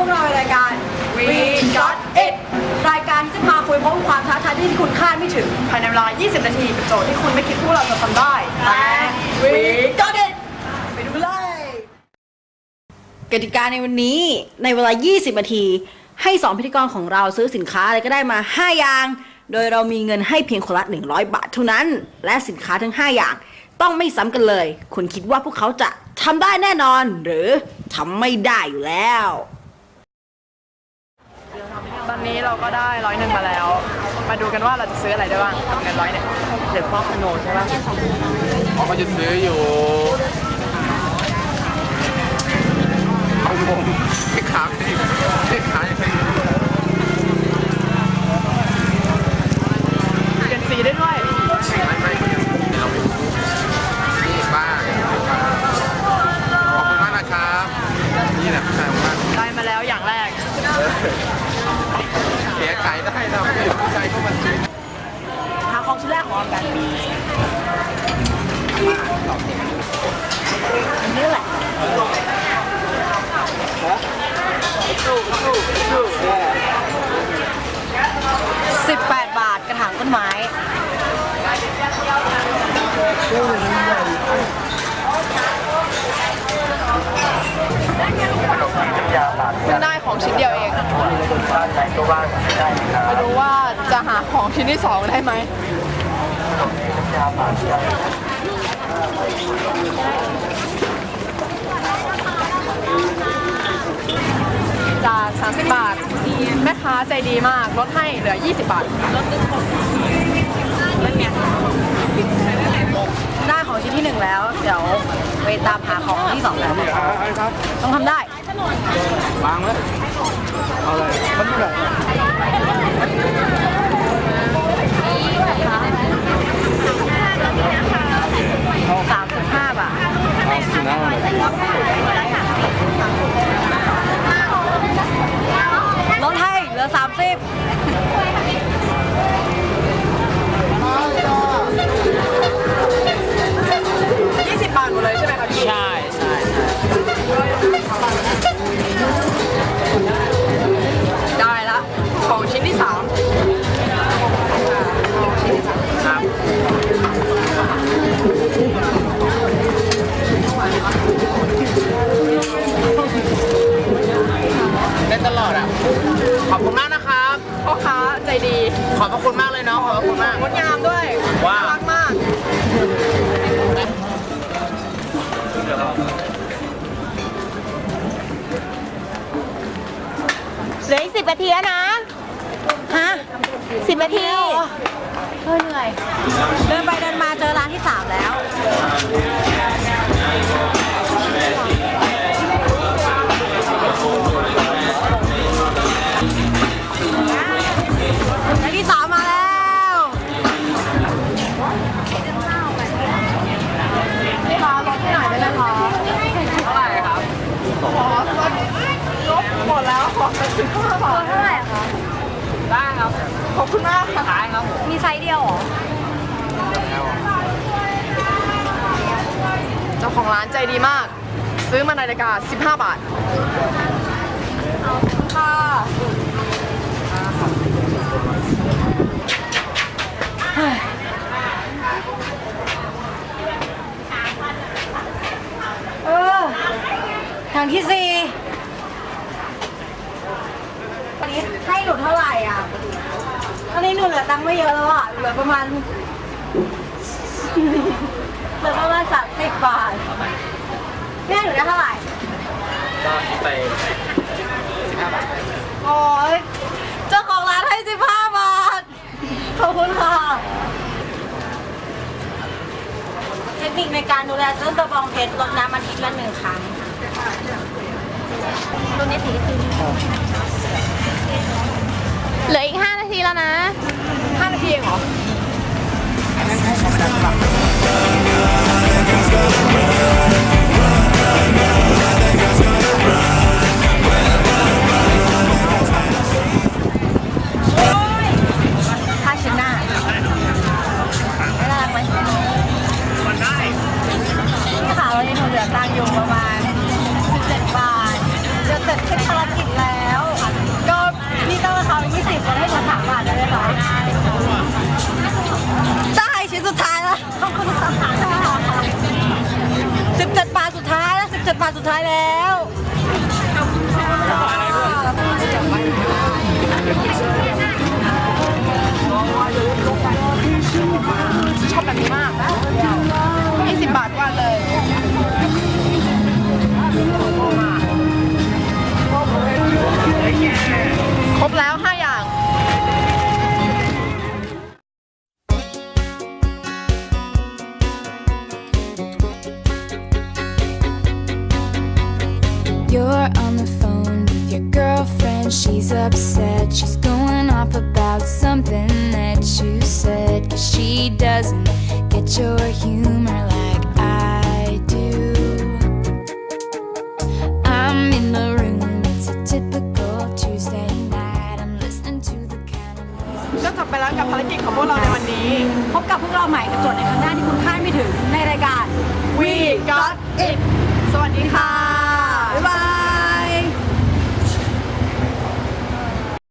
พวกเราในรายการ We Got It รายการที่จะพาคุยพบกับความท้าทายที่คุณคาดไม่ถึง ภายในเวลา 20 นาทีกับโจทย์ที่คุณไม่คิดพวกเราจะทำได้แต่ We Got It ไปดูเลยกติกาในวันนี้ในเวลา 20 นาที ให้ 2 พิธีกรของเราซื้อสินค้าอะไรก็ได้มา 5 อย่าง โดยเรามีเงินให้เพียงคนละ 100 บาทเท่านั้น และสินค้าทั้ง 5 อย่าง ต้องไม่ซ้ำกันเลย คุณคิดว่าพวกเขาจะทำได้แน่นอนหรือทำไม่ได้อยู่แล้ว นนี้เราก็ได้ร้อยหนึ่งมาแล้ว มาดูกันว่าเราจะซื้ออะไรได้บ้างกับเงินร้อยเนี่ยเดี๋ยวพ่อขนมใช่ปะเขาก็จะซื้ออยู่เอางงไม่ขายไม่ขาย เพิ่งได้ของชิ้นเดียวเองมาดูว่าจะหาของชิ้นที่สองได้ไหมจาก30 บาท แม่ค้าใจดีมาก ลดให้เหลือ 20 บาท ได้ของชิ้นที่หนึ่งแล้ว เดี๋ยวไปตามหาของที่สองแล้วต้องทำได้วางเลยเอาเลยมันอยู่ไหนสาม ขอบพระคุณมากเลยเนาะขอบพระคุณมาก งดงามด้วยว้าว น่ารักมาก เหลืออีกสิบนาทีแล้วนะ ฮะสิบนาทีเฮ้ยเหนื่อย เดินไปเดินมาเจอร้านที่สามแล้ว คุณมากค่ะครับผมมีไซส์เดียวเหรอเจ้าของร้านใจดีมาก ซื้อมาในราคา 15 บาทค่ะเออทางที่สี่วันนี้ให้หนูเท่าไหร่อะต อนนี้หนูเหลือตังค์ไม่เยอะแล้วอะเหลือประมาณเหลือประมาณสามสิบบาทแม่หนูได้เท่าไหร่ก็คิดไปโอ้ยเจ้าของร้านให้สิบห้าบาทขอบคุณค่ะเทคนิคในการดูแลต้นกระบองเพชรลดน้ำอาทิตย์ละหนึ่งครั้งตัวนี้สีคือ เหลืออีกห้านาทีแล้วนะ 5 นาทีเองเหรอ บาทสุดท้ายแล้ว You're on the phone with your girlfriend, she's upset. She's going off about something that you said. Cause she doesn't get your humor like I do. I'm in the room, it's a typical Tuesday night. I'm listening to the kind of music. ก็จบไปแล้วกับภารกิจของพวกเราในวันนี้ พบกับพวกเราใหม่กับโจทย์ในครั้งหน้าที่คุณคาดไม่ถึงในรายการ We Got It สวัสดีค่ะ